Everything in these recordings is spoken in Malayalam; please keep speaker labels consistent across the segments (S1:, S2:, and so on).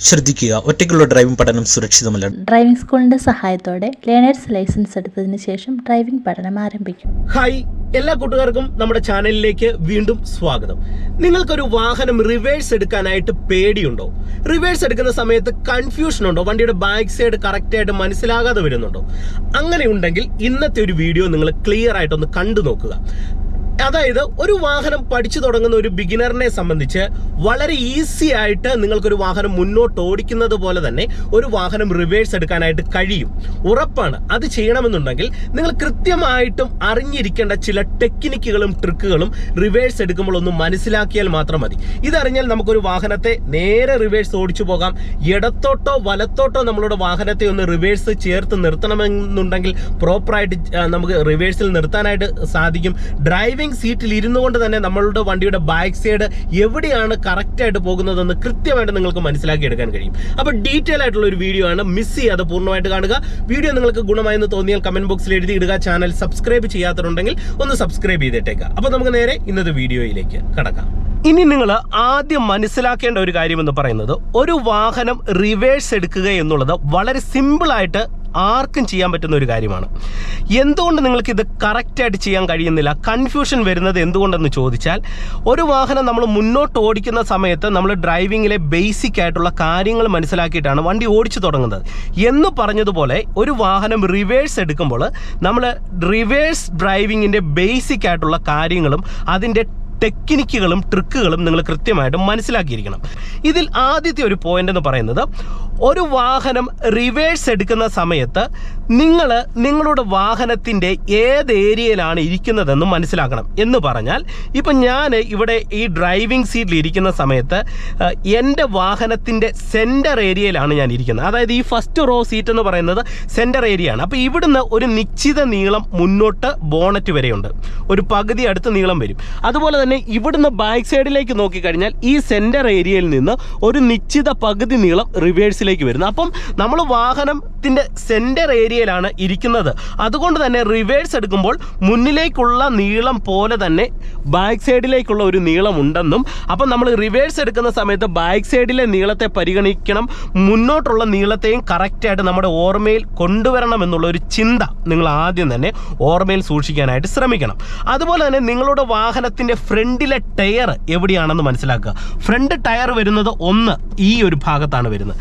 S1: ശ്രദ്ധിക്കുക. ഒറ്റയ്ക്കുള്ള ഡ്രൈവിംഗ് പഠനം സുരക്ഷിതമല്ല.
S2: ഡ്രൈവിംഗ് സ്കൂളിന്റെ സഹായത്തോടെ ലേണേഴ്സ് ലൈസൻസ് എടുത്തതിന് ശേഷം ഡ്രൈവിംഗ് പഠനം ആരംഭിക്കും.
S3: ഹായ് എല്ലാ കൂട്ടുകാർക്കും നമ്മുടെ ചാനലിലേക്ക് വീണ്ടും സ്വാഗതം. നിങ്ങൾക്കൊരു വാഹനം റിവേഴ്സ് എടുക്കാനായിട്ട് പേടിയുണ്ടോ? റിവേഴ്സ് എടുക്കുന്ന സമയത്ത് കൺഫ്യൂഷൻ ഉണ്ടോ? വണ്ടിയുടെ ബാക്ക് സൈഡ് കറക്റ്റ് ആയിട്ട് മനസ്സിലാകാതെ വരുന്നുണ്ടോ? അങ്ങനെ ഉണ്ടെങ്കിൽ ഇന്നത്തെ ഒരു വീഡിയോ നിങ്ങൾ ക്ലിയർ ആയിട്ടൊന്ന് കണ്ടു നോക്കുക അതായത് ഒരു വാഹനം പഠിച്ചു തുടങ്ങുന്ന ഒരു ബിഗിനറിനെ സംബന്ധിച്ച് വളരെ ഈസി ആയിട്ട് നിങ്ങൾക്കൊരു വാഹനം മുന്നോട്ട് ഓടിക്കുന്നത് പോലെ തന്നെ ഒരു വാഹനം റിവേഴ്സ് എടുക്കാനായിട്ട് കഴിയും. ഉറപ്പാണ്. അത് ചെയ്യണമെന്നുണ്ടെങ്കിൽ നിങ്ങൾ കൃത്യമായിട്ടും അറിഞ്ഞിരിക്കേണ്ട ചില ടെക്നിക്കുകളും ട്രിക്കുകളും റിവേഴ്സ് എടുക്കുമ്പോൾ ഒന്ന് മനസ്സിലാക്കിയാൽ മാത്രം മതി. ഇതറിഞ്ഞാൽ നമുക്കൊരു വാഹനത്തെ നേരെ റിവേഴ്സ് ഓടിച്ചു പോകാം. ഇടത്തോട്ടോ വലത്തോട്ടോ നമ്മളുടെ വാഹനത്തെ ഒന്ന് റിവേഴ്സ് ചേർത്ത് നിർത്തണമെന്നുണ്ടെങ്കിൽ പ്രോപ്പറായിട്ട് നമുക്ക് റിവേഴ്സിൽ നിർത്താനായിട്ട് സാധിക്കും. ഡ്രൈവിംഗ് സീറ്റിൽ ഇരുന്നു കൊണ്ട് തന്നെ നമ്മളുടെ വണ്ടിയുടെ ബാക്ക് സൈഡ് എവിടെയാണ് കറക്റ്റായിട്ട് പോകുന്നതെന്ന് കൃത്യമായിട്ട് നിങ്ങൾക്ക് മനസ്സിലാക്കി എടുക്കാൻ കഴിയും. അപ്പോൾ ഡീറ്റെയിൽ ആയിട്ടുള്ള ഒരു വീഡിയോ ആണ്. മിസ് ചെയ്യാതെ പൂർണമായിട്ട് കാണുക. വീഡിയോ നിങ്ങൾക്ക് ഗുണമായെന്ന് തോന്നിയാൽ കമന്റ് ബോക്സിൽ എഴുതി ഇടുക ചാനൽ സബ്സ്ക്രൈബ് ചെയ്യാത്തതുണ്ടെങ്കിൽ ഒന്ന് സബ്സ്ക്രൈബ് ചെയ്തിട്ടേക്കുക അപ്പോൾ നമുക്ക് നേരെ ഇന്നത്തെ വീഡിയോയിലേക്ക് കടക്കാം. ഇനി നിങ്ങൾ ആദ്യം മനസ്സിലാക്കേണ്ട ഒരു കാര്യം എന്ന് പറയുന്നത് ഒരു വാഹനം റിവേഴ്സ് എടുക്കുക എന്നുള്ളത് വളരെ സിമ്പിളായിട്ട് ആർക്കും ചെയ്യാൻ പറ്റുന്ന ഒരു കാര്യമാണ്. എന്തുകൊണ്ട് നിങ്ങൾക്ക് ഇത് കറക്റ്റായിട്ട് ചെയ്യാൻ കഴിയുന്നില്ല? കൺഫ്യൂഷൻ വരുന്നത് എന്തുകൊണ്ടെന്ന് ചോദിച്ചാൽ ഒരു വാഹനം നമ്മൾ മുന്നോട്ട് ഓടിക്കുന്ന സമയത്ത് നമ്മൾ ഡ്രൈവിങ്ങിലെ ബേസിക് ആയിട്ടുള്ള കാര്യങ്ങൾ മനസ്സിലാക്കിയിട്ടാണ് വണ്ടി ഓടിച്ചു തുടങ്ങുന്നത്. എന്ന് പറഞ്ഞതുപോലെ ഒരു വാഹനം റിവേഴ്സ് എടുക്കുമ്പോൾ നമ്മൾ റിവേഴ്സ് ഡ്രൈവിങ്ങിന്റെ ബേസിക് ആയിട്ടുള്ള കാര്യങ്ങളും അതിന്റെ ടെക്നിക്കുകളും ട്രിക്കുകളും നിങ്ങൾ കൃത്യമായിട്ട് മനസ്സിലാക്കിയിരിക്കണം. ഇതിൽ ആദ്യത്തെ ഒരു പോയിന്റ് എന്ന് പറയുന്നത് ഒരു വാഹനം റിവേഴ്സ് എടുക്കുന്ന സമയത്ത് നിങ്ങൾ നിങ്ങളുടെ വാഹനത്തിന്റെ ഏത് ഏരിയയിലാണ് ഇരിക്കുന്നതെന്ന് മനസ്സിലാക്കണം എന്ന് പറഞ്ഞാൽ ഇപ്പം ഞാൻ ഇവിടെ ഈ ഡ്രൈവിംഗ് സീറ്റിൽ ഇരിക്കുന്ന സമയത്ത് എന്റെ വാഹനത്തിന്റെ സെന്റർ ഏരിയയിലാണ് ഞാൻ ഇരിക്കുന്നത്. അതായത് ഈ ഫസ്റ്റ് റോ സീറ്റ് എന്ന് പറയുന്നത് സെന്റർ ഏരിയ ആണ് അപ്പോൾ ഇവിടുന്ന് ഒരു നിശ്ചിത നീളം മുന്നോട്ട് ബോണറ്റ് വരെയുണ്ട്. ഒരു പകുതി അടുത്ത് നീളം വരും. അതുപോലെ തന്നെ ഇവിടുന്ന് ബാക്ക് സൈഡിലേക്ക് നോക്കിക്കഴിഞ്ഞാൽ ഈ സെന്റർ ഏരിയയിൽ നിന്ന് ഒരു നിശ്ചിത പകുതി നീളം റിവേഴ്സിലേക്ക് വരുന്നു. അപ്പം നമ്മൾ വാഹനത്തിന്റെ സെന്റർ ഏരിയയിലാണ് ഇരിക്കുന്നത്. അതുകൊണ്ട് തന്നെ റിവേഴ്സ് എടുക്കുമ്പോൾ മുന്നിലേക്കുള്ള നീളം പോലെ തന്നെ ബാക്ക് സൈഡിലേക്കുള്ള ഒരു നീളം ഉണ്ടെന്നും അപ്പം നമ്മൾ റിവേഴ്സ് എടുക്കുന്ന സമയത്ത് ബാക്ക് സൈഡിലെ നീളത്തെ പരിഗണിക്കണം. മുന്നോട്ടുള്ള നീളത്തെയും കറക്റ്റായിട്ട് നമ്മുടെ ഓർമ്മയിൽ കൊണ്ടുവരണം എന്നുള്ള ഒരു ചിന്ത നിങ്ങൾ ആദ്യം തന്നെ ഓർമ്മയിൽ സൂക്ഷിക്കാനായിട്ട് ശ്രമിക്കണം. അതുപോലെ തന്നെ നിങ്ങളുടെ വാഹനത്തിന്റെ ഫ്രണ്ടിലെ ടയർ എവിടെയാണെന്ന് മനസ്സിലാക്കുക. ഫ്രണ്ട് ടയർ വരുന്നത് ഒന്ന് ഈ ഒരു ഭാഗത്താണ് വരുന്നത്.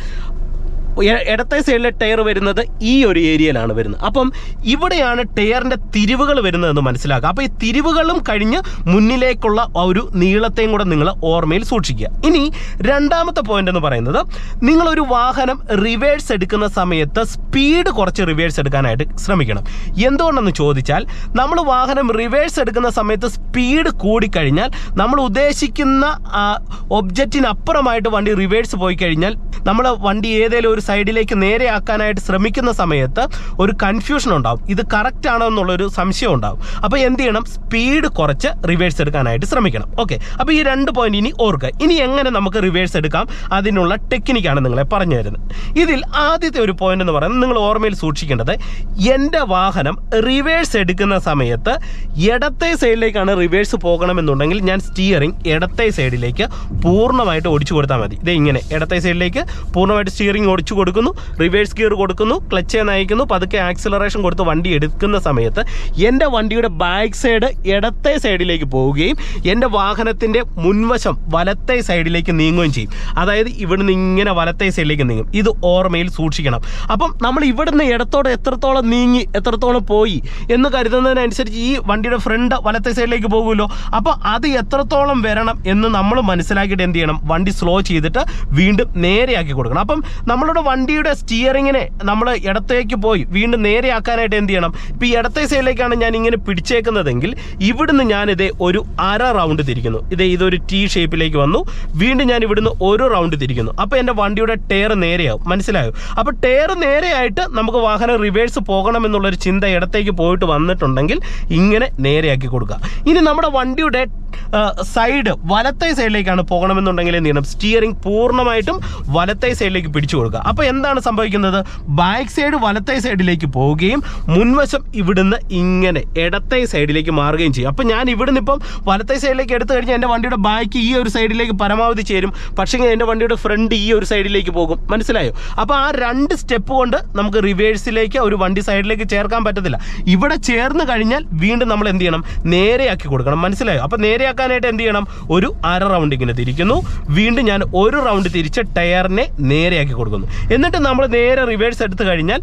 S3: ഇടത്തെ സൈഡിലെ ടയർ വരുന്നത് ഈ ഒരു ഏരിയയിലാണ് വരുന്നത്. അപ്പം ഇവിടെയാണ് ടയറിന്റെ തിരിവുകൾ വരുന്നതെന്ന് മനസ്സിലാക്കുക. അപ്പോൾ ഈ തിരിവുകളും കഴിഞ്ഞ് മുന്നിലേക്കുള്ള ഒരു നീളത്തെയും കൂടെ നിങ്ങൾ ഓർമ്മയിൽ സൂക്ഷിക്കുക. ഇനി രണ്ടാമത്തെ പോയിന്റ് എന്ന് പറയുന്നത് നിങ്ങളൊരു വാഹനം റിവേഴ്സ് എടുക്കുന്ന സമയത്ത് സ്പീഡ് കുറച്ച് റിവേഴ്സ് എടുക്കാനായിട്ട് ശ്രമിക്കണം. എന്തുകൊണ്ടെന്ന് ചോദിച്ചാൽ നമ്മൾ വാഹനം റിവേഴ്സ് എടുക്കുന്ന സമയത്ത് സ്പീഡ് കൂടിക്കഴിഞ്ഞാൽ നമ്മൾ ഉദ്ദേശിക്കുന്ന ഒബ്ജക്റ്റിനപ്പുറമായിട്ട് വണ്ടി റിവേഴ്സ് പോയി കഴിഞ്ഞാൽ നമ്മൾ വണ്ടി ഏതെങ്കിലും ഒരു സൈഡിലേക്ക് നേരെ ആക്കാനായിട്ട് ശ്രമിക്കുന്ന സമയത്ത് ഒരു കൺഫ്യൂഷൻ ഉണ്ടാവും. ഇത് കറക്റ്റ് ആണോ എന്നുള്ളൊരു സംശയം ഉണ്ടാവും. അപ്പോൾ എന്ത് ചെയ്യണം? സ്പീഡ് കുറച്ച് റിവേഴ്സ് എടുക്കാനായിട്ട് ശ്രമിക്കണം. ഓക്കെ അപ്പോൾ ഈ രണ്ട് പോയിന്റ് ഇനി ഓർക്കുക. ഇനി എങ്ങനെ നമുക്ക് റിവേഴ്സ് എടുക്കാം? അതിനുള്ള ടെക്നിക്കാണ് നിങ്ങളെ പറഞ്ഞു തരുന്നത്. ഇതിൽ ആദ്യത്തെ ഒരു പോയിന്റ് എന്ന് പറയുന്നത് നിങ്ങൾ ഓർമ്മയിൽ സൂക്ഷിക്കേണ്ടത് എന്റെ വാഹനം റിവേഴ്സ് എടുക്കുന്ന സമയത്ത് ഇടത്തെ സൈഡിലേക്കാണ് റിവേഴ്സ് പോകണമെന്നുണ്ടെങ്കിൽ ഞാൻ സ്റ്റിയറിംഗ് ഇടത്തെ സൈഡിലേക്ക് പൂർണമായിട്ട് ഓടിച്ചു കൊടുത്താൽ മതി. ഇത് ഇങ്ങനെ. ഇടത്തെ സൈഡിലേക്ക് പൂർണമായിട്ട് സ്റ്റിയറിംഗ് ഓടിച്ചു കൊടുക്കുന്നു റിവേഴ്സ് ഗിയർ കൊടുക്കുന്നു ക്ലച്ച് നയിക്കുന്നു പതുക്കെ ആക്സിലറേഷൻ കൊടുത്ത് വണ്ടി എടുക്കുന്ന സമയത്ത് എന്റെ വണ്ടിയുടെ ബാക്ക് സൈഡ് ഇടത്തെ സൈഡിലേക്ക് പോവുകയും എന്റെ വാഹനത്തിന്റെ മുൻവശം വലത്തെ സൈഡിലേക്ക് നീങ്ങുകയും ചെയ്യും. അതായത് ഇവിടുന്ന് ഇങ്ങനെ വലത്തെ സൈഡിലേക്ക് നീങ്ങും. ഇത് ഓർമ്മയിൽ സൂക്ഷിക്കണം. അപ്പം നമ്മൾ ഇവിടുന്ന് ഇടത്തോടെ എത്രത്തോളം നീങ്ങി എത്രത്തോളം പോയി എന്ന് കരുതുന്നതിനനുസരിച്ച് ഈ വണ്ടിയുടെ ഫ്രണ്ട് വലത്തെ സൈഡിലേക്ക് പോകുമല്ലോ. അപ്പോൾ അത് എത്രത്തോളം വരണം എന്ന് നമ്മൾ മനസ്സിലാക്കിയിട്ട് എന്ത് ചെയ്യണം? വണ്ടി സ്ലോ ചെയ്തിട്ട് വീണ്ടും നേരെയാക്കി കൊടുക്കണം. അപ്പം നമ്മളുടെ വണ്ടിയുടെ സ്റ്റിയറിങ്ങിനെ നമ്മൾ ഇടത്തേക്ക് പോയി വീണ്ടും നേരെയാക്കാനായിട്ട് എന്ത് ചെയ്യണം? ഇപ്പോൾ ഈ ഇടത്തെ സൈഡിലേക്കാണ് ഞാൻ ഇങ്ങനെ പിടിച്ചേക്കുന്നതെങ്കിൽ ഇവിടുന്ന് ഞാനിത് ഒരു അര റൗണ്ട് തിരിക്കുന്നു. ഇത് ഇതൊരു ടി ഷേപ്പിലേക്ക് വന്നു. വീണ്ടും ഞാൻ ഇവിടുന്ന് ഒരു റൗണ്ട് തിരിക്കുന്നു. അപ്പോൾ എന്റെ വണ്ടിയുടെ ടയർ നേരെയാവും. മനസ്സിലായോ? അപ്പോൾ ടയർ നേരെയായിട്ട് നമുക്ക് വാഹനം റിവേഴ്സ് പോകണമെന്നുള്ളൊരു ചിന്ത ഇടത്തേക്ക് പോയിട്ട് വന്നിട്ടുണ്ടെങ്കിൽ ഇങ്ങനെ നേരെയാക്കി കൊടുക്കുക. ഇനി നമ്മുടെ വണ്ടിയുടെ സൈഡ് വലത്തെ സൈഡിലേക്കാണ് പോകണമെന്നുണ്ടെങ്കിൽ എന്ത് ചെയ്യണം? സ്റ്റിയറിംഗ് പൂർണമായിട്ടും വലത്തെ സൈഡിലേക്ക് പിടിച്ചു കൊടുക്കുക. അപ്പോൾ എന്താണ് സംഭവിക്കുന്നത്? ബാക്ക് സൈഡ് വലത്തേ സൈഡിലേക്ക് പോവുകയും മുൻവശം ഇവിടുന്ന് ഇങ്ങനെ ഇടത്തേ സൈഡിലേക്ക് മാറുകയും ചെയ്യും. അപ്പോൾ ഞാൻ ഇവിടുന്ന് ഇപ്പം വലത്തേ സൈഡിലേക്ക് എടുത്തു കഴിഞ്ഞാൽ എന്റെ വണ്ടിയുടെ ബാക്ക് ഈ ഒരു സൈഡിലേക്ക് പരമാവധി ചേരും. പക്ഷേ എന്റെ വണ്ടിയുടെ ഫ്രണ്ട് ഈ ഒരു സൈഡിലേക്ക് പോകും. മനസ്സിലായോ? അപ്പോൾ ആ രണ്ട് സ്റ്റെപ്പ് കൊണ്ട് നമുക്ക് റിവേഴ്സിലേക്ക് ഒരു വണ്ടി സൈഡിലേക്ക് ചേർക്കാൻ പറ്റത്തില്ല. ഇവിടെ ചേർന്ന് കഴിഞ്ഞാൽ വീണ്ടും നമ്മൾ എന്ത് ചെയ്യണം? നേരെയാക്കി കൊടുക്കണം. മനസ്സിലായോ? അപ്പോൾ നേരെയാക്കാനായിട്ട് എന്ത് ചെയ്യണം? ഒരു അര റൗണ്ട് ഇങ്ങനെ തിരിക്കുന്നു. വീണ്ടും ഞാൻ ഒരു റൗണ്ട് തിരിച്ച് ടയറിനെ നേരെയാക്കി കൊടുക്കുന്നു. എന്നിട്ട് നമ്മൾ നേരെ റിവേഴ്സ് എടുത്തു കഴിഞ്ഞാൽ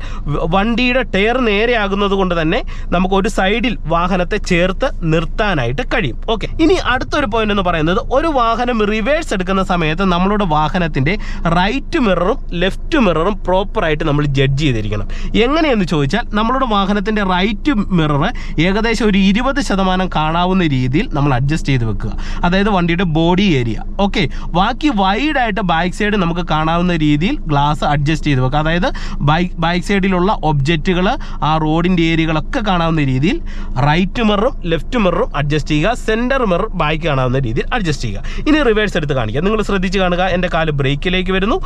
S3: വണ്ടിയുടെ ടയർ നേരെയാകുന്നത് കൊണ്ട് തന്നെ നമുക്ക് ഒരു സൈഡിൽ വാഹനത്തെ ചേർത്ത് നിർത്താനായിട്ട് കഴിയും. ഓക്കെ ഇനി അടുത്തൊരു പോയിന്റ് എന്ന് പറയുന്നത് ഒരു വാഹനം റിവേഴ്സ് എടുക്കുന്ന സമയത്ത് നമ്മളുടെ വാഹനത്തിന്റെ റൈറ്റ് മിററും ലെഫ്റ്റ് മിററും പ്രോപ്പറായിട്ട് നമ്മൾ ജഡ്ജ് ചെയ്തിരിക്കണം. എങ്ങനെയെന്ന് ചോദിച്ചാൽ നമ്മളുടെ വാഹനത്തിന്റെ റൈറ്റ് മിറർ ഏകദേശം ഒരു ഇരുപത് ശതമാനം കാണാവുന്ന രീതിയിൽ നമ്മൾ അഡ്ജസ്റ്റ് ചെയ്ത് വെക്കുക. അതായത് വണ്ടിയുടെ ബോഡി ഏരിയ ഓക്കെ ബാക്കി വൈഡായിട്ട് ബാക്ക് സൈഡ് നമുക്ക് കാണാവുന്ന രീതിയിൽ ഗ്ലാസ് അഡ്ജസ്റ്റ് ചെയ്ത് വെക്കുക. അതായത് ബൈക്ക് ബാക്ക് സൈഡിലുള്ള ഒബ്ജക്റ്റുകൾ ആ റോഡിന്റെ ഏരിയകളൊക്കെ കാണാവുന്ന രീതിയിൽ റൈറ്റ് മിററും ലെഫ്റ്റ് മിററും അഡ്ജസ്റ്റ് ചെയ്യുക. സെന്റർ മിറർ ബൈക്ക് കാണാവുന്ന രീതിയിൽ അഡ്ജസ്റ്റ് ചെയ്യുക. ഇനി റിവേഴ്സ് എടുത്ത് കാണിക്കുക നിങ്ങൾ ശ്രദ്ധിച്ച് കാണുക എന്റെ കാൽ ബ്രേക്കിലേക്ക് വരുന്നു.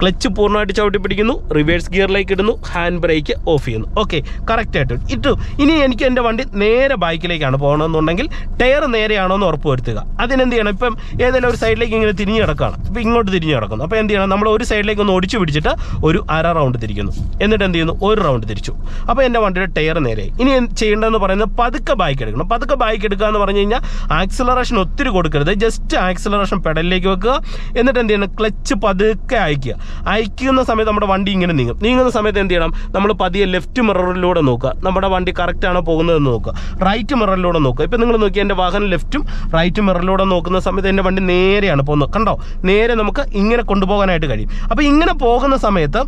S3: ക്ലച്ച് പൂർണമായിട്ട് ചവിട്ടി പിടിക്കുന്നു. റിവേഴ്സ് ഗിയറിലേക്ക് ഇടുന്നു. ഹാൻഡ് ബ്രേക്ക് ഓഫ് ചെയ്യുന്നു. ഓക്കെ കറക്റ്റായിട്ട് ഇട്ടു. ഇനി എനിക്ക് എന്റെ വണ്ടി നേരെ ബൈക്കിലേക്കാണ് പോകണമെന്നുണ്ടെങ്കിൽ ടയർ നേരെയാണോ എന്ന് ഉറപ്പ് വരുത്തുക അതിനെന്ത് ചെയ്യണം? ഇപ്പം ഏതെങ്കിലും ഒരു സൈഡിലേക്ക് ഇങ്ങനെ തിരിഞ്ഞു കിടക്കുകയാണ്. ഇപ്പം ഇങ്ങോട്ട് തിരിഞ്ഞു കിടക്കുന്നു. അപ്പോൾ എന്ത് ചെയ്യണം? നമ്മൾ ഒരു സൈഡിലേക്ക് ഒന്ന് ഒടിച്ചു പിടിച്ചിട്ട് ഒരു അര റൗണ്ട് തിരിക്കുന്നു. എന്നിട്ട് എന്ത് ചെയ്യുന്നു? ഒരു റൗണ്ട് തിരിച്ചു. അപ്പോൾ എന്റെ വണ്ടിയുടെ ടയർ നേരെ. ഇനി ചെയ്യേണ്ടതെന്ന് പറയുന്നത് പതുക്കെ ബൈക്ക് എടുക്കണം. പതുക്കെ ബൈക്ക് എടുക്കുക എന്ന് പറഞ്ഞു കഴിഞ്ഞാൽ ആക്സിലറേഷൻ ഒത്തിരി കൊടുക്കരുത്. ജസ്റ്റ് ആക്സിലറേഷൻ പെഡലിലേക്ക് വെക്കുക. എന്നിട്ട് എന്ത് ചെയ്യണം? ക്ലച്ച് പതുക്കെ അയക്കുക. അയക്കുന്ന സമയത്ത് നമ്മുടെ വണ്ടി ഇങ്ങനെ നീങ്ങും. നീങ്ങുന്ന സമയത്ത് എന്ത് ചെയ്യണം? നമ്മൾ പതിയെ ലെഫ്റ്റ് മിററിലൂടെ നോക്കുക. നമ്മുടെ വണ്ടി കറക്റ്റാണോ പോകുന്നതെന്ന് നോക്കുക. റൈറ്റ് മിററിലൂടെ നോക്കുക. ഇപ്പം നിങ്ങൾ നോക്കി എന്റെ വാഹനം ലെഫ്റ്റും റൈറ്റ് മിററിലൂടെ നോക്കുന്ന സമയത്ത് എന്റെ വണ്ടി നേരെയാണ് പോകുന്നത്. കണ്ടോ? നേരെ നമുക്ക് ഇങ്ങനെ കൊണ്ടുപോകാനായിട്ട് കഴിയും. അപ്പോൾ ഇങ്ങനെ പോകുന്ന സമയത്ത്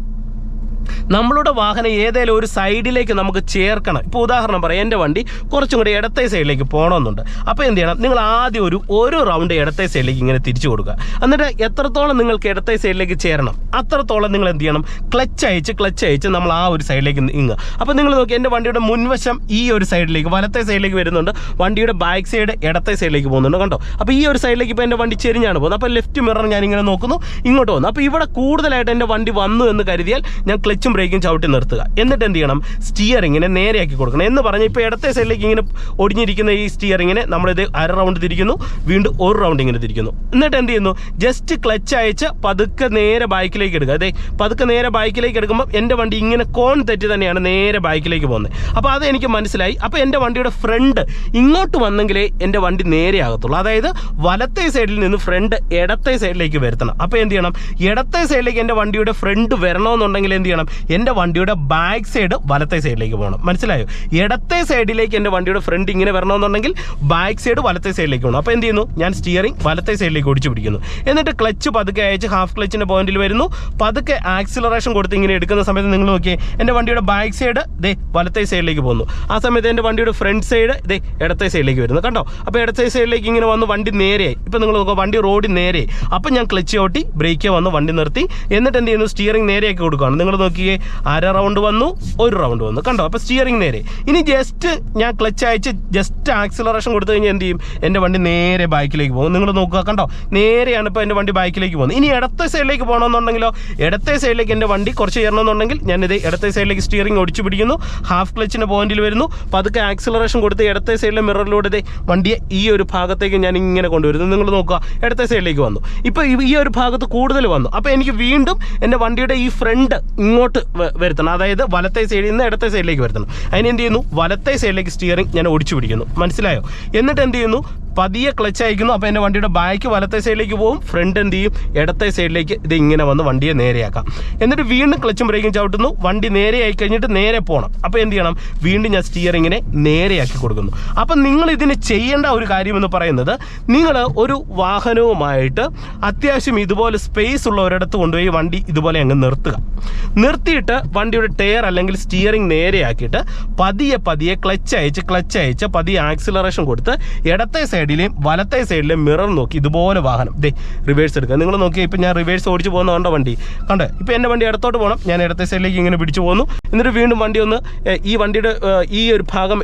S3: നമ്മളുടെ വാഹനം ഏതെങ്കിലും ഒരു സൈഡിലേക്ക് നമുക്ക് ചേർക്കണം. ഇപ്പോൾ ഉദാഹരണം പറയാം എന്റെ വണ്ടി കുറച്ചും കൂടി ഇടത്തെ സൈഡിലേക്ക് പോകണമെന്നുണ്ട്. അപ്പോൾ എന്ത് ചെയ്യണം? നിങ്ങൾ ആദ്യം ഒരു ഒരു റൗണ്ട് ഇടത്തെ സൈഡിലേക്ക് ഇങ്ങനെ തിരിച്ചു കൊടുക്കുക. എന്നിട്ട് എത്രത്തോളം നിങ്ങൾക്ക് ഇടത്തെ സൈഡിലേക്ക് ചേരണം അത്രത്തോളം നിങ്ങൾ എന്ത് ചെയ്യണം? ക്ലച്ച് അയച്ച് ക്ലച്ച് അയച്ച് നമ്മൾ ആ ഒരു സൈഡിലേക്ക് നീങ്ങുക. അപ്പോൾ നിങ്ങൾ നോക്കി എന്റെ വണ്ടിയുടെ മുൻവശം ഈ ഒരു സൈഡിലേക്ക് വലത്തെ സൈഡിലേക്ക് വരുന്നുണ്ട്. വണ്ടിയുടെ ബാക്ക് സൈഡ് ഇടത്തെ സൈഡിലേക്ക് പോകുന്നുണ്ട് കണ്ടോ? അപ്പോൾ ഈ ഒരു സൈഡിലേക്ക് ഇപ്പോൾ എന്റെ വണ്ടി ചെരിഞ്ഞാണ് പോകുന്നത്. അപ്പോൾ ലെഫ്റ്റ് മിറർ ഞാൻ ഇങ്ങനെ നോക്കുന്നു ഇങ്ങോട്ട് വന്നു. അപ്പോൾ ഇവിടെ കൂടുതലായിട്ട് എന്റെ വണ്ടി വന്നു എന്ന് കരുതിയാൽ ഞാൻ ക്ലച്ചും ബ്രേക്കും ചവിട്ടി നിർത്തുക. എന്നിട്ട് എന്ത് ചെയ്യണം? സ്റ്റിയറിങ്ങിനെ നേരെയാക്കി കൊടുക്കണം. എന്ന് പറഞ്ഞ് ഇപ്പോൾ ഇടത്തെ സൈഡിലേക്ക് ഇങ്ങനെ ഒടിഞ്ഞിരിക്കുന്ന ഈ സ്റ്റിയറിങ്ങിനെ നമ്മളിത് അര റൗണ്ട് തിരിക്കുന്നു. വീണ്ടും ഒരു റൗണ്ട് ഇങ്ങനെ തിരിക്കുന്നു. എന്നിട്ട് എന്ത് ചെയ്യുന്നു? ജസ്റ്റ് ക്ലച്ച് അയച്ച് പതുക്കെ നേരെ ബൈക്കിലേക്ക് എടുക്കുക. അതെ പതുക്കെ നേരെ ബൈക്കിലേക്ക് എടുക്കുമ്പോൾ എന്റെ വണ്ടി ഇങ്ങനെ കോൺ തെറ്റി തന്നെയാണ് നേരെ ബൈക്കിലേക്ക് പോകുന്നത്. അപ്പോൾ അത് എനിക്ക് മനസ്സിലായി. അപ്പോൾ എന്റെ വണ്ടിയുടെ ഫ്രണ്ട് ഇങ്ങോട്ട് വന്നെങ്കിലേ എന്റെ വണ്ടി നേരെ ആകത്തുള്ളൂ. അതായത് വലത്തെ സൈഡിൽ നിന്ന് ഫ്രണ്ട് ഇടത്തെ സൈഡിലേക്ക് വരുത്തണം. അപ്പോൾ എന്ത് ചെയ്യണം? ഇടത്തെ സൈഡിലേക്ക് എന്റെ വണ്ടിയുടെ ഫ്രണ്ട് വരണമെന്നുണ്ടെങ്കിൽ എന്ത് ചെയ്യണം? എന്റെ വണ്ടിയുടെ ബാക്ക് സൈഡ് വലത്തെ സൈഡിലേക്ക് പോകണം മനസ്സിലായോ? ഇടത്തെ സൈഡിലേക്ക് എന്റെ വണ്ടിയുടെ ഫ്രണ്ട് ഇങ്ങനെ വരണമെന്നുണ്ടെങ്കിൽ ബാക്ക് സൈഡ് വലത്തെ സൈഡിലേക്ക് പോകണം അപ്പോൾ എന്ത് ചെയ്യുന്നു? ഞാൻ സ്റ്റിയറിംഗ് വലത്തെ സൈഡിലേക്ക് ഓടിച്ചു പിടിക്കുന്നു. എന്നിട്ട് ക്ലച്ച് പതുക്കെ അയച്ച് ഹാഫ് ക്ലച്ചിന്റെ പോയിന്റിൽ വരുന്നു. പതുക്കെ ആക്സിലറേഷൻ കൊടുത്ത് ഇങ്ങനെ എടുക്കുന്ന സമയത്ത് നിങ്ങൾ നോക്കിയേ എന്റെ വണ്ടിയുടെ ബാക്ക് സൈഡ് ദേ വലത്തെ സൈഡിലേക്ക് പോകുന്നു ആ സമയത്ത് എന്റെ വണ്ടിയുടെ ഫ്രണ്ട് സൈഡ് ദേ ഇടത്തെ സൈഡിലേക്ക് വരുന്നു. കണ്ടോ? അപ്പോൾ ഇടത്തെ സൈഡിലേക്ക് ഇങ്ങനെ വന്ന് വണ്ടി നേരെയായി. ഇപ്പോൾ നിങ്ങൾ നോക്കുക വണ്ടി റോഡിൽ നേരെ അപ്പം ഞാൻ ക്ലച്ച് ഓട്ടി ബ്രേക്ക് വന്ന് വണ്ടി നിർത്തി. എന്നിട്ട് എന്ത് ചെയ്യുന്നു? സ്റ്റിയറിംഗ് നേരെയൊക്കെ കൊടുക്കുകയാണ്. നിങ്ങൾ നോക്കിയേ. അര റൗണ്ട് വന്നു ഒരു റൗണ്ട് വന്നു. കണ്ടോ? അപ്പോൾ സ്റ്റിയറിംഗ് നേരെ. ഇനി ജസ്റ്റ് ഞാൻ ക്ലച്ച് അയച്ച് ജസ്റ്റ് ആക്സിലറേഷൻ കൊടുത്തു കഴിഞ്ഞാൽ എന്ത് ചെയ്യും? എന്റെ വണ്ടി നേരെ ബൈക്കിലേക്ക് പോകും. നിങ്ങൾ നോക്കുക കണ്ടോ? നേരെയാണ് ഇപ്പോൾ എന്റെ വണ്ടി ബൈക്കിലേക്ക് പോകുന്നത്. ഇനി ഇടത്തെ സൈഡിലേക്ക് പോകണമെന്നുണ്ടെങ്കിലോ ഇടത്തെ സൈഡിലേക്ക് എന്റെ വണ്ടി കുറച്ച് കയറണമെന്നുണ്ടെങ്കിൽ ഞാനിത് ഇടത്തെ സൈഡിലേക്ക് സ്റ്റിയറിംഗ് ഒടിച്ചു പിടിക്കുന്നു. ഹാഫ് ക്ലച്ചിന്റെ പോയിന്റിൽ വരുന്നു. പതുക്കെ ആക്സിലറേഷൻ കൊടുത്ത് ഇടത്തെ സൈഡിലെ മിററിലൂടെ വണ്ടിയെ ഈ ഒരു ഭാഗത്തേക്ക് ഞാൻ ഇങ്ങനെ കൊണ്ടുവരുന്നു. നിങ്ങൾ നോക്കുക ഇടത്തെ സൈഡിലേക്ക് വന്നു. ഇപ്പോൾ ഈ ഒരു ഭാഗത്ത് കൂടുതൽ വന്നു. അപ്പോൾ എനിക്ക് വീണ്ടും എന്റെ വണ്ടിയുടെ ഈ ഫ്രണ്ട് ഇങ്ങോട്ട് വ- വരുത്തണം. അതായത് വലത്തെ സൈഡിൽ നിന്ന് ഇടത്തെ സൈഡിലേക്ക് വരുത്തണം. അതിന് എന്ത് ചെയ്യുന്നു? വലത്തെ സൈഡിലേക്ക് സ്റ്റിയറിംഗ് ഞാൻ ഓടിച്ചു പിടിക്കുന്നു. മനസ്സിലായോ? എന്നിട്ട് എന്ത് ചെയ്യുന്നു? പതിയെ ക്ലച്ച് അയക്കുന്നു. അപ്പോൾ എന്റെ വണ്ടിയുടെ ബാക്ക് വലത്തെ സൈഡിലേക്ക് പോകും ഫ്രണ്ട് എന്ത് ചെയ്യും? ഇടത്തെ സൈഡിലേക്ക് ഇത് ഇങ്ങനെ വന്ന് വണ്ടിയെ നേരെയാക്കാം. എന്നിട്ട് വീണ്ടും ക്ലച്ചും ബ്രേക്കും ചവിട്ടുന്നു. വണ്ടി നേരെ ആയി കഴിഞ്ഞിട്ട് നേരെ പോകണം അപ്പോൾ എന്ത് ചെയ്യണം? വീണ്ടും ഞാൻ സ്റ്റിയറിങ്ങിനെ നേരെയാക്കി കൊടുക്കുന്നു. അപ്പം നിങ്ങൾ ഇതിന് ചെയ്യേണ്ട ഒരു കാര്യമെന്ന് പറയുന്നത് നിങ്ങൾ ഒരു വാഹനവുമായിട്ട് അത്യാവശ്യം ഇതുപോലെ സ്പേസ് ഉള്ള ഒരിടത്ത് കൊണ്ടുപോയി വണ്ടി ഇതുപോലെ അങ്ങ് നിർത്തുക. നിർത്തിയിട്ട് വണ്ടിയുടെ ടയർ അല്ലെങ്കിൽ സ്റ്റിയറിംഗ് നേരെയാക്കിയിട്ട് പതിയെ പതിയെ ക്ലച്ച് അയച്ച് ക്ലച്ച് അയച്ച് പതിയെ ആക്സിലറേഷൻ കൊടുത്ത് ഇടത്തെ സൈഡ് സൈഡിലെയും വലത്തെ സൈഡിലെയും മിറർ നോക്കി ഇതുപോലെ വാഹനം. ദേ റിവേഴ്സ് എടുക്കുക. നിങ്ങൾ നോക്കി ഇപ്പം ഞാൻ റിവേഴ്സ് ഓടിച്ച് പോകുന്ന കണ്ടോ വണ്ടി? കണ്ടോ? ഇപ്പം എന്റെ വണ്ടി ഇടത്തോട്ട് പോകണം ഞാൻ ഇടത്തെ സൈഡിലേക്ക് ഇങ്ങനെ പിടിച്ചു പോകുന്നു. എന്നിട്ട് വീണ്ടും വണ്ടി ഒന്ന് ഈ വണ്ടിയുടെ ഈ ഒരു ഭാഗം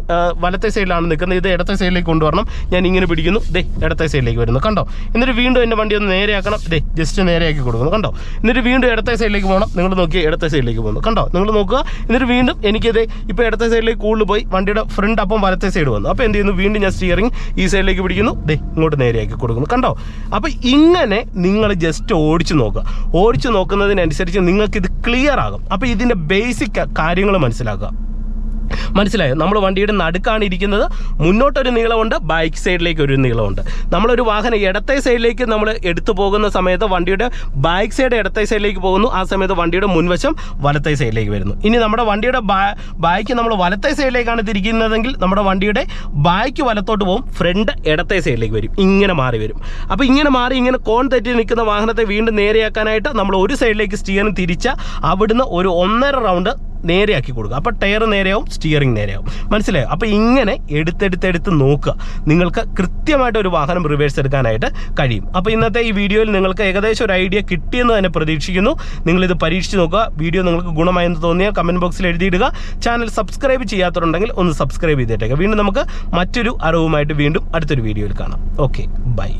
S3: വലത്തെ സൈഡിലാണ് നിൽക്കുന്നത്. ഇത് ഇടത്തെ സൈഡിലേക്ക് കൊണ്ടുവരണം. ഞാൻ ഇങ്ങനെ പിടിക്കുന്നു. ദേ ഇടത്തെ സൈഡിലേക്ക് വരുന്നു. കണ്ടോ? എന്നിട്ട് വീണ്ടും എന്റെ വണ്ടി ഒന്ന് നേരെയാക്കണം. ദേ ജസ്റ്റ് നേരെയാക്കി കൊടുക്കുന്നു. കണ്ടോ? എന്നിട്ട് വീണ്ടും ഇടത്തെ സൈഡിലേക്ക് പോകണം. നിങ്ങൾ നോക്കി ഇടത്തെ സൈഡിലേക്ക് പോകുന്നു. കണ്ടോ? നിങ്ങൾ നോക്കുക. എന്നിട്ട് വീണ്ടും എനിക്കത് ഇപ്പോൾ ഇടത്തെ സൈഡിലേക്ക് കൂടുതൽ പോയി. വണ്ടിയുടെ ഫ്രണ്ട് അപ്പം വലത്തെ സൈഡ് വന്നു. അപ്പോൾ എന്ത് ചെയ്യുന്നു? വീണ്ടും ഞാൻ സ്റ്റിയറിംഗ് ഈ സൈഡിലേക്ക് പിടിക്കുന്നു. ദേ ഇങ്ങോട്ട് നേരെയാക്കി കൊടുക്കുന്നു. കണ്ടോ? അപ്പോൾ ഇങ്ങനെ നിങ്ങൾ ജസ്റ്റ് ഓടിച്ചു നോക്കുക. ഓടിച്ചു നോക്കുന്നതിനനുസരിച്ച് നിങ്ങൾക്ക് ഇത് ക്ലിയർ ആകും. അപ്പോൾ ഇതിന്റെ ബേസിക് കാര്യങ്ങൾ മനസ്സിലാക്കുക. മനസ്സിലായോ? നമ്മൾ വണ്ടിയുടെ നടുക്കാണ് ഇരിക്കുന്നത്. മുന്നോട്ടൊരു നീളമുണ്ട് ബൈക്ക് സൈഡിലേക്ക് ഒരു നീളമുണ്ട്. നമ്മളൊരു വാഹനം ഇടത്തെ സൈഡിലേക്ക് നമ്മൾ എടുത്തു പോകുന്ന സമയത്ത് വണ്ടിയുടെ ബാക്ക് സൈഡ് ഇടത്തെ സൈഡിലേക്ക് പോകുന്നു. ആ സമയത്ത് വണ്ടിയുടെ മുൻവശം വലത്തെ സൈഡിലേക്ക് വരുന്നു. ഇനി നമ്മുടെ വണ്ടിയുടെ ബാക്ക് നമ്മൾ വലത്തെ സൈഡിലേക്കാണ് തിരിക്കുന്നതെങ്കിൽ നമ്മുടെ വണ്ടിയുടെ ബാക്ക് വലത്തോട്ട് പോകും. ഫ്രണ്ട് ഇടത്തെ സൈഡിലേക്ക് വരും. ഇങ്ങനെ മാറി വരും. അപ്പോൾ ഇങ്ങനെ മാറി ഇങ്ങനെ കോൺ തെറ്റി നിൽക്കുന്ന വാഹനത്തെ വീണ്ടും നേരെയാക്കാനായിട്ട് നമ്മൾ ഒരു സൈഡിലേക്ക് സ്റ്റിയറിന് തിരിച്ച അവിടുന്ന് ഒരു ഒന്നര റൗണ്ട് നേരെയാക്കി കൊടുക്കുക. അപ്പോൾ ടയർ നേരെയാവും സ്റ്റിയറിംഗ് നേരെയാവും. മനസ്സിലായോ? അപ്പോൾ ഇങ്ങനെ എടുത്തെടുത്തെടുത്ത് നോക്കുക. നിങ്ങൾക്ക് കൃത്യമായിട്ട് ഒരു വാഹനം റിവേഴ്സ് എടുക്കാനായിട്ട് കഴിയും. അപ്പോൾ ഇന്നത്തെ ഈ വീഡിയോയിൽ നിങ്ങൾക്ക് ഏകദേശം ഒരു ഐഡിയ കിട്ടിയെന്ന് തന്നെ പ്രതീക്ഷിക്കുന്നു. നിങ്ങളിത് പരീക്ഷിച്ച് നോക്കുക. വീഡിയോ നിങ്ങൾക്ക് ഗുണമായെന്ന് തോന്നിയാൽ കമന്റ് ബോക്സിൽ എഴുതിയിടുക. ചാനൽ സബ്സ്ക്രൈബ് ചെയ്യാത്തവരുണ്ടെങ്കിൽ ഒന്ന് സബ്സ്ക്രൈബ് ചെയ്തിട്ടേക്കാം വീണ്ടും നമുക്ക് മറ്റൊരു അറിവുമായിട്ട് വീണ്ടും അടുത്തൊരു വീഡിയോയിൽ കാണാം. Okay bye